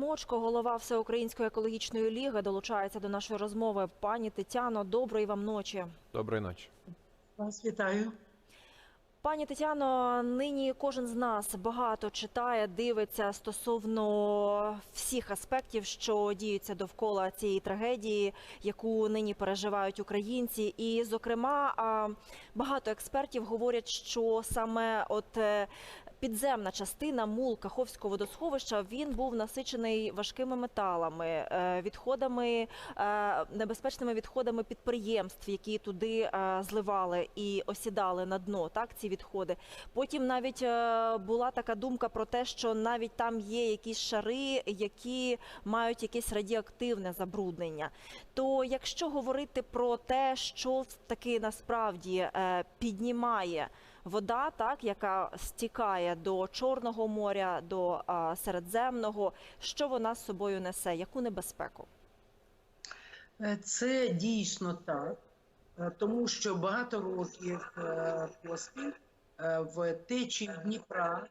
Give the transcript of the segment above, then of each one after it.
Тимочко, голова Всеукраїнської екологічної ліги, долучається до нашої розмови. Пані Тетяно, доброї вам ночі. Доброї ночі. Вас вітаю. Пані Тетяно, нині кожен з нас багато читає, дивиться стосовно всіх аспектів, що діються довкола цієї трагедії, яку нині переживають українці. І, зокрема, багато експертів говорять, що саме от е, підземна частина мул Каховського водосховища він був насичений важкими металами, е, відходами, е, небезпечними відходами підприємств, які туди е, зливали і осідали на дно. Так, ці відходи. Потім навіть була така думка про те, що навіть там є якісь шари, які мають якесь радіоактивне забруднення. То якщо говорити про те, що таки насправді піднімає вода, так яка стікає до Чорного моря, до а, Середземного, що вона з собою несе? Яку небезпеку? Е, Це дійсно так, е, тому що багато років е, поспіль в течію Дніпра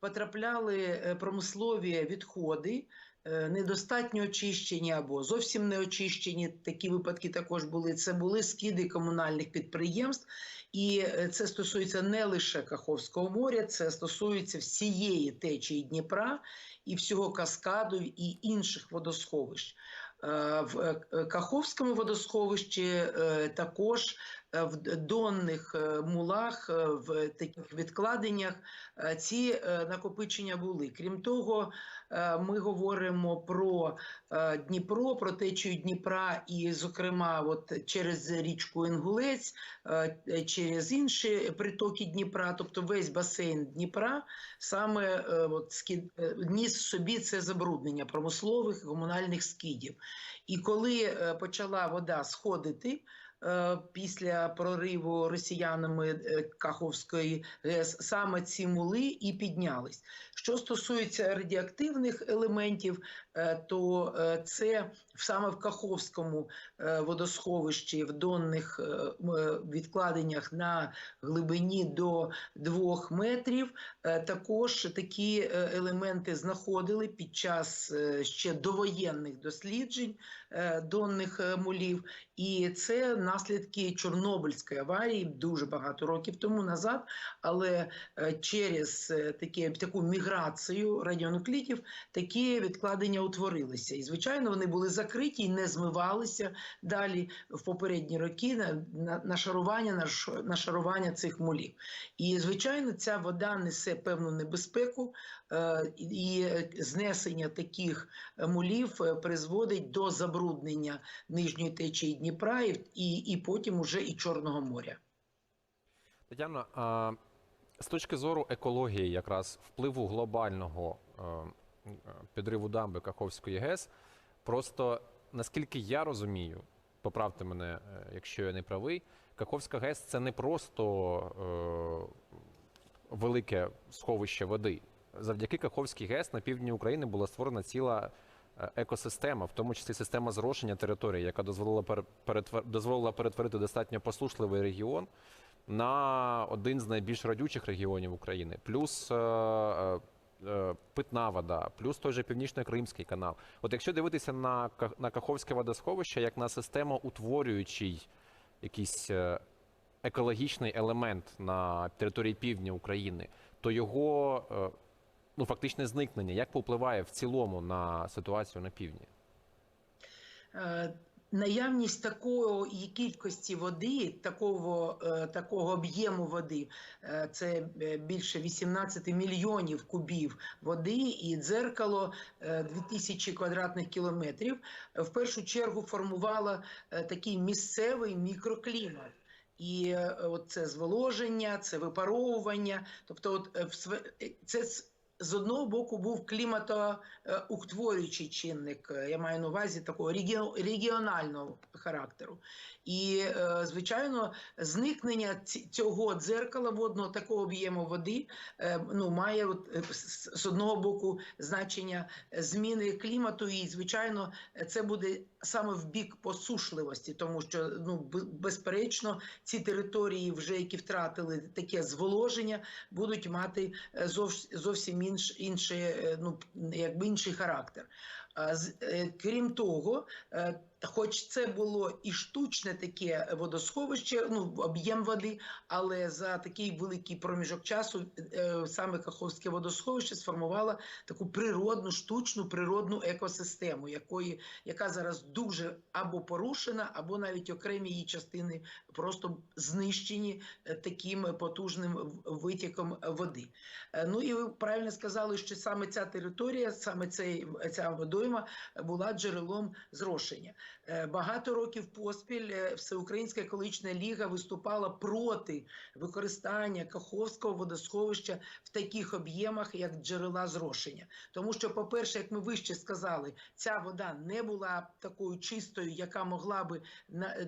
потрапляли промислові відходи, недостатньо очищені або зовсім не очищені. Такі випадки також були. Це були скиди комунальних підприємств, і е, це стосується не лише Каховського моря, це стосується всієї течії Дніпра і всього каскаду і інших водосховищ. Е, В е, Каховському водосховищі е, також е, в донних е, мулах, е, в таких відкладеннях е, ці е, накопичення були. Крім того, е, ми говоримо про е, Дніпро, про течію Дніпра, і, зокрема, от через річку Інгулець, е, через інші притоки Дніпра, тобто весь басейн Дніпра, саме е, от, е, ніс собі це забруднення промислових і комунальних скидів. І коли е, почала вода сходити е, після прориву росіянами е, Каховської ГЕС, саме ці мули і піднялись. Що стосується радіоактивних елементів, е, то е, це саме в Каховському е, водосховищі, в донних е, е, відкладеннях на глибині до 2 метрів, також такі елементи знаходили під час ще довоєнних досліджень донних мулів. І це наслідки Чорнобильської аварії дуже багато років тому назад. Але через таке, таку міграцію радіонуклідів такі відкладення утворилися. І, звичайно, вони були закриті і не змивалися далі в попередні роки на, на, на шарування, на, на шарування цих мулів. І, звичайно, ця вода несе певну небезпеку, е, і знесення таких мулів е, призводить до забруднення нижньої течії Дніпра і, і, потім уже і Чорного моря. Тетяно, а, з точки зору екології, якраз впливу глобального е, е, підриву дамби Каховської ГЕС, просто наскільки я розумію, поправте мене, е, якщо я не правий, Каховська ГЕС це не просто е, велике сховище води. Завдяки Каховській ГЕС на півдні України була створена ціла е, екосистема, в тому числі система зрошення території, яка дозволила пере- перетвер- дозволила перетворити достатньо послушливий регіон на один з найбільш радючих регіонів України, плюс е, е, питна вода, плюс той же північно-кримський канал. От якщо дивитися на, на Каховське водосховище як на систему утворюючий якийсь е, екологічний елемент на території півдня України, то його е, ну, фактичне зникнення як повпливає в цілому на ситуацію на півдні? Наявність такої кількості води, такого, е, такого об'єму води, е, це е, більше 18 мільйонів кубів води і дзеркало е, 2000 квадратних кілометрів, в першу чергу формувало такий місцевий мікроклімат. І от це зволоження, це випаровування. Тобто, от це з одного боку був кліматоутворюючий чинник. е, Я маю на увазі такого регіонального характеру. І, е, звичайно, зникнення цього дзеркала водного такого об'єму води е, ну, має з одного боку значення зміни клімату, і, звичайно, це буде саме в бік посушливості, тому що ну, безперечно ці території, вже які втратили таке зволоження, будуть мати е, зовс- зовсім інш, інше, е, ну, якби інший характер. Е, Крім того, е, хоч це було і штучне таке водосховище, ну об'єм води, але за такий великий проміжок часу е, саме Каховське водосховище сформувало таку природну, штучну природну екосистему, якої яка зараз дуже або порушена, або навіть окремі її частини просто знищені таким потужним витіком води. Ну і ви правильно сказали, що саме ця територія, саме цей, ця водойма була джерелом зрошення. Е, Багато років поспіль е, Всеукраїнська екологічна ліга виступала проти використання Каховського водосховища в таких об'ємах, як джерела зрошення. Тому що, по-перше, як ми вище сказали, ця вода не була такою чистою, яка могла би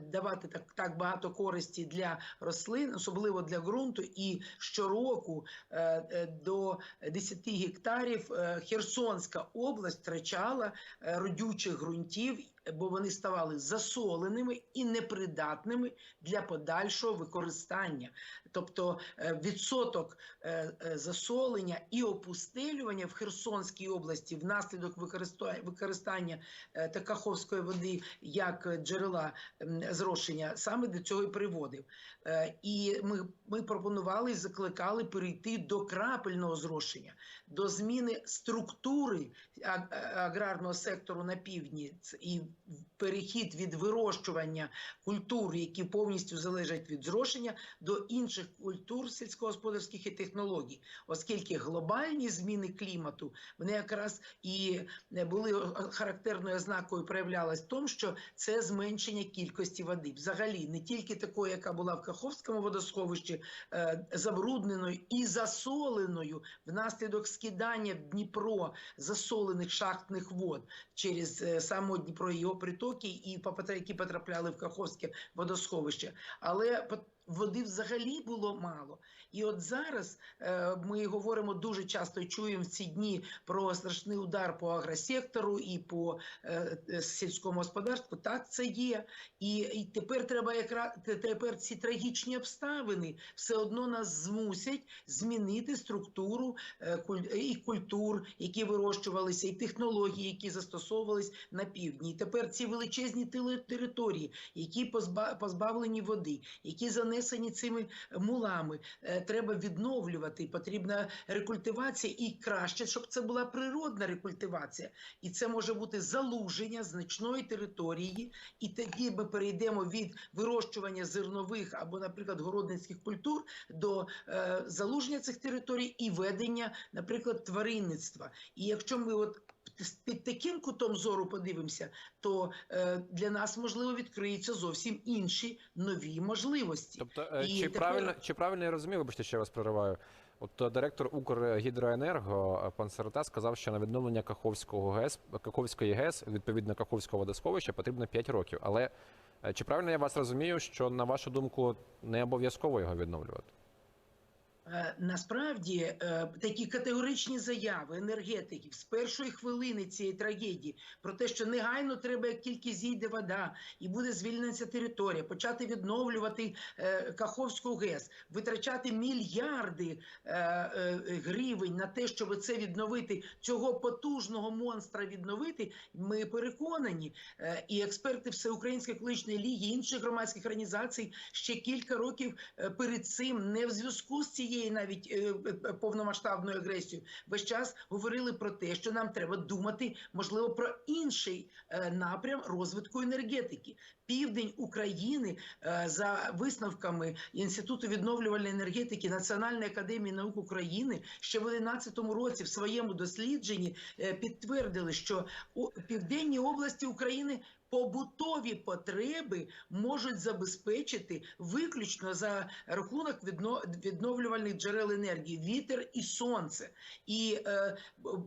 давати так, так багато користі для рослин, особливо для ґрунту. І щороку е, до 10 гектарів Херсонська область втрачала родючих ґрунтів, бо вони ставали засоленими і непридатними для подальшого використання. Тобто е, відсоток е, е, засолення і опустелювання в Херсонській області внаслідок використа- використання е, та Каховської води як джерела зрошення саме до цього і приводив. І ми, ми пропонували і закликали перейти до крапельного зрошення, до зміни структури аграрного сектору на півдні і перехід від вирощування культур, які повністю залежать від зрошення, до інших культур сільськогосподарських і технологій, оскільки глобальні зміни клімату вони якраз і е, були характерною ознакою проявлялась в тому, що це зменшення кількості води. Взагалі, не тільки такої, яка була в Каховському водосховищі, е, забрудненою і засоленою внаслідок скидання в Дніпро засолених шахтних вод через е, само Дніпро його притоки, і які потрапляли в Каховське водосховище. Але води взагалі було мало. І от зараз е, ми говоримо дуже часто чуємо в ці дні про страшний удар по агросектору і по е, е, сільському господарству. Так, це є. І, і тепер треба якраз тепер ці трагічні обставини все одно нас змусять змінити структуру е, куль- і культур, які вирощувалися, і технології, які застосовувались на півдні. І тепер ці величезні території, які позба- позбавлені води, які занесені цими мулами, е, треба відновлювати. Потрібна рекультивація, і краще, щоб це була природна рекультивація. І це може бути залуження значної території, і тоді ми перейдемо від вирощування зернових або, наприклад, городницьких культур до е, залуження цих територій і ведення, наприклад, тваринництва. І якщо ми от під таким кутом зору подивимося, то е, для нас можливо відкриються зовсім інші нові можливості. Тобто, е, І чи тепер- правильно чи правильно я розумію, вибачте, що я вас прориваю? От е, директор Укргідроенерго е, пан Сирота сказав, що на відновлення Каховського ГЕС, Каховської ГЕС, відповідно Каховського водосховища, потрібно 5 років. Але е, чи правильно я вас розумію, що на вашу думку не обов'язково його відновлювати? Е, Насправді е, такі категоричні заяви енергетиків з першої хвилини цієї трагедії про те, що негайно треба, як тільки зійде вода і буде звільнена територія, почати відновлювати е, Каховську ГЕС, витрачати мільярди гривень на те, щоб це відновити, цього потужного монстра відновити. Ми переконані, і експерти Всеукраїнської екологічної ліги, інших громадських організацій ще кілька років перед цим, не в зв'язку з цією навіть е, е, повномасштабною агресією, весь час говорили про те, що нам треба думати, можливо, про інший е, напрям розвитку енергетики. Південь України е, за висновками Інституту відновлювальної енергетики Національної академії наук України ще в 2011 році в своєму дослідженні е, підтвердили, що у південній області України побутові потреби можуть забезпечити виключно за рахунок відновлювальних джерел енергії вітер і сонце. І е,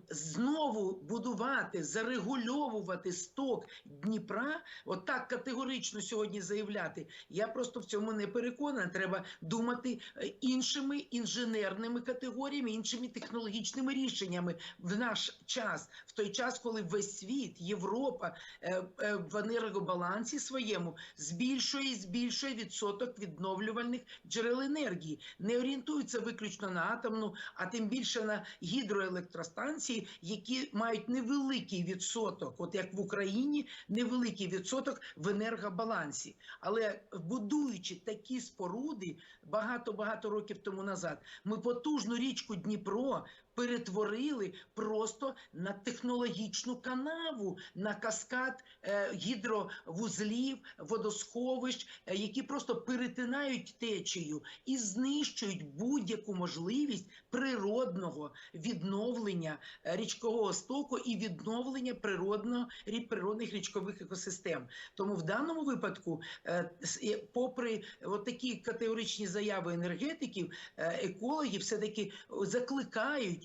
знову будувати, зарегульовувати сток Дніпра, отак категорично. категорично сьогодні заявляти. Я просто в цьому не переконана. Треба думати е, іншими інженерними категоріями, іншими технологічними рішеннями в наш час, в той час, коли весь світ, Європа е, е, в енергобалансі своєму збільшує і збільшує відсоток відновлювальних джерел енергії, не орієнтується виключно на атомну, а тим більше на гідроелектростанції, які мають невеликий відсоток, от як в Україні, невеликий відсоток в енергобалансі. Але будуючи такі споруди багато багато років тому назад, ми потужну річку Дніпро перетворили просто на технологічну канаву, на каскад е, гідровузлів, водосховищ, е, які просто перетинають течію і знищують будь-яку можливість природного відновлення е, річкового стоку і відновлення природного рі- природних річкових екосистем. Тому в даному випадку, е, е, попри такі категоричні заяви енергетиків, е, екологи все-таки закликають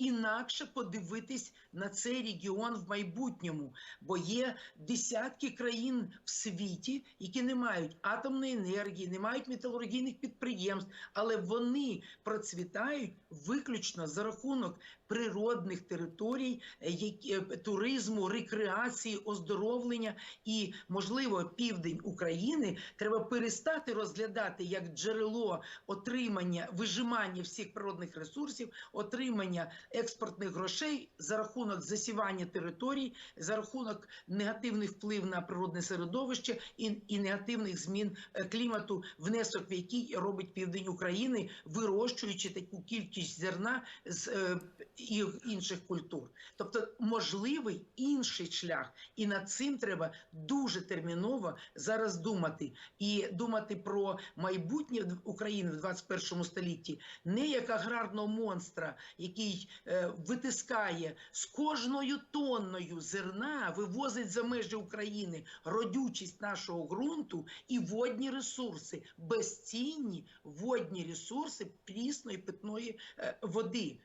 інакше подивитись на цей регіон в майбутньому, бо є десятки країн в світі, які не мають атомної енергії, не мають металургійних підприємств, але вони процвітають виключно за рахунок природних територій, які- е, туризму, рекреації, оздоровлення. І, можливо, південь України треба перестати розглядати як джерело отримання, вижимання всіх природних ресурсів, отримання експортних грошей за рахунок засівання територій, за рахунок негативних вплив на природне середовище і, і негативних змін е, клімату, внесок в який робить південь України, вирощуючи таку кількість зерна з е, інших культур. Тобто можливий інший шлях, і над цим треба дуже терміново зараз думати і думати про майбутнє України в 21 столітті не як аграрного монстра, який витискає з кожною тонною зерна, вивозить за межі України родючість нашого ґрунту і водні ресурси, безцінні водні ресурси прісної питної е, води.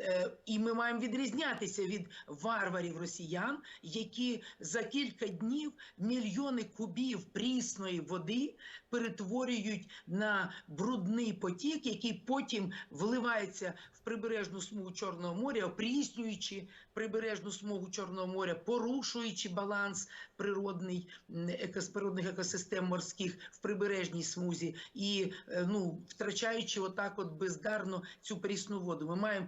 Е, І ми маємо відрізнятися від варварів росіян, які за кілька днів мільйони кубів прісної води перетворюють на брудний потік, який потім вливається в прибережну смугу Чорного моря, опріснюючи прибережну смугу Чорного моря, порушуючи баланс природний м, екос- природних екосистем морських в прибережній смузі і е, ну втрачаючи отак, от бездарно цю прісну воду. Ми маємо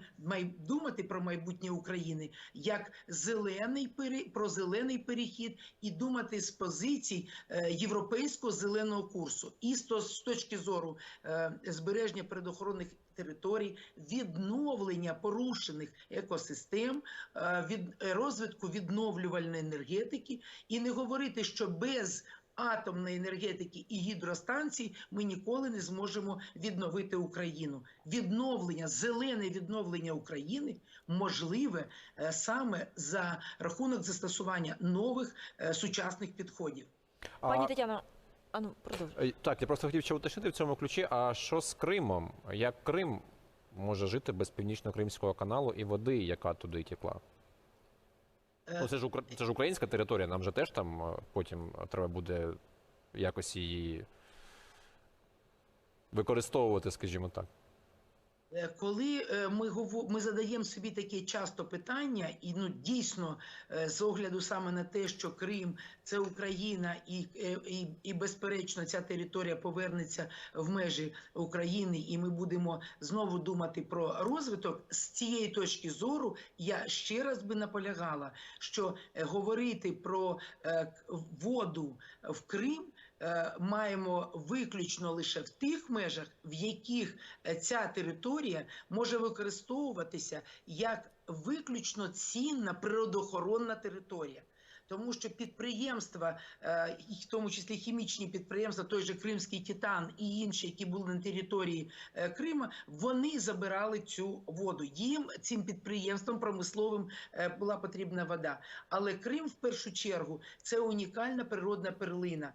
думати про майбутнє України як зелений про зелений перехід і думати з позицій е, європейського зеленого курсу, і з, точки зору е, збереження природоохоронних територій, відновлення порушених екосистем, е, від розвитку відновлювальної енергетики, і не говорити, що без атомної енергетики і гідростанцій ми ніколи не зможемо відновити Україну. Відновлення, зелене відновлення України можливе е, саме за рахунок застосування нових е, сучасних підходів. Пані А, Тетяно, а ну продовжуй. е, так, я просто хотів ще уточнити в цьому ключі. А що з Кримом? Як Крим може жити без північно-кримського каналу і води, яка туди текла? Е, Ну, це ж Укра- це ж українська територія, нам же теж там е, потім треба буде якось її використовувати, скажімо так. Е, Коли е, ми ми задаємо собі таке часто питання, і ну дійсно е, з огляду саме на те, що Крим це Україна, і, і, і безперечно ця територія повернеться в межі України, і ми будемо знову думати про розвиток. З цієї точки зору я ще раз би наполягала, що говорити про воду в Крим маємо виключно лише в тих межах, в яких е, ця територія може використовуватися як виключно цінна природоохоронна територія. Тому що підприємства, е, в тому числі хімічні підприємства, той же Кримський Титан і інші, які були на території е, Крима, вони забирали цю воду. Їм цим підприємствам промисловим е, була потрібна вода. Але Крим в першу чергу це унікальна природна перлина.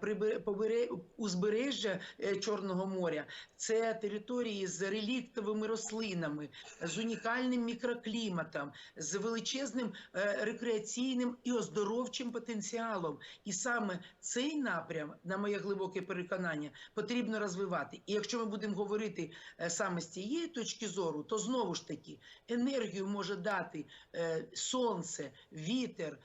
Прибере- узбережжя Чорного моря, це території з реліктовими рослинами, з унікальним мікрокліматом, з величезним рекреаційним і оздоровчим оздоровчим потенціалом. І саме цей напрям, на моє глибоке переконання, потрібно розвивати. І якщо ми будемо говорити е, саме з цієї точки зору, то знову ж таки енергію може дати е, сонце, вітер,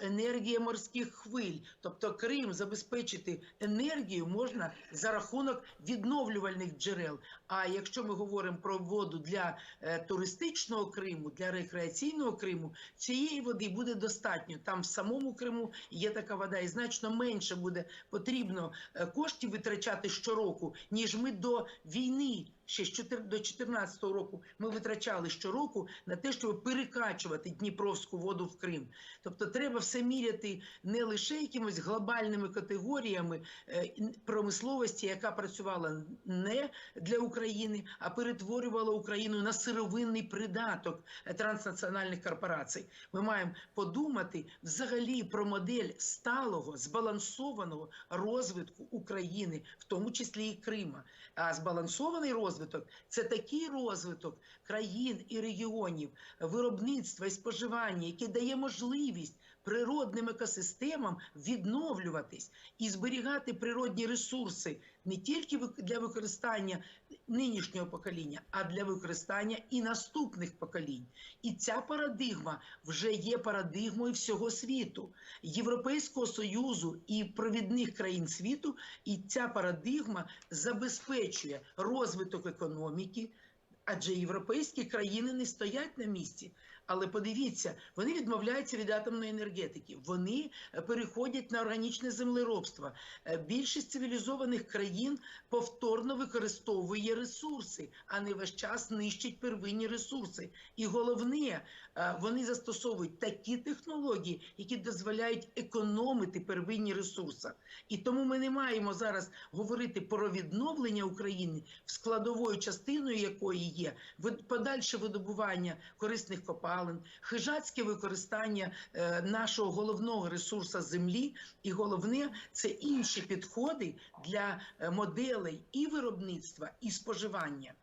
енергія морських хвиль. Тобто Крим забезпечити енергію можна за рахунок відновлювальних джерел. А якщо ми говоримо про воду для е, туристичного Криму, для рекреаційного Криму, цієї води буде достатньо. Там в самому Криму є така вода, і значно менше буде потрібно е, коштів витрачати щороку, ніж ми до війни. Ще з чотир- до 2014 року ми витрачали щороку на те, щоб перекачувати Дніпровську воду в Крим. Тобто треба все міряти не лише якимись глобальними категоріями е, промисловості, яка працювала не для України, а перетворювала Україну на сировинний придаток е, транснаціональних корпорацій. Ми маємо подумати взагалі про модель сталого, збалансованого розвитку України, в тому числі і Крима. А збалансований розвиток це такий розвиток країн і регіонів, виробництва і споживання, який дає можливість природним екосистемам відновлюватись і зберігати природні ресурси не тільки для використання нинішнього покоління, а для використання і наступних поколінь. І ця парадигма вже є парадигмою всього світу, Європейського союзу і провідних країн світу. І ця парадигма забезпечує розвиток економіки, адже європейські країни не стоять на місці. Але подивіться, вони відмовляються від атомної енергетики. Вони е, переходять на органічне землеробство. Е, Більшість цивілізованих країн повторно використовує ресурси, а не весь час нищить первинні ресурси. І головне, е, вони застосовують такі технології, які дозволяють економити первинні ресурси. І тому ми не маємо зараз говорити про відновлення України, складовою частиною якої є подальше видобування корисних копалин, хижацьке використання е, нашого головного ресурсу землі, і головне це інші підходи для е, моделей і виробництва, і споживання.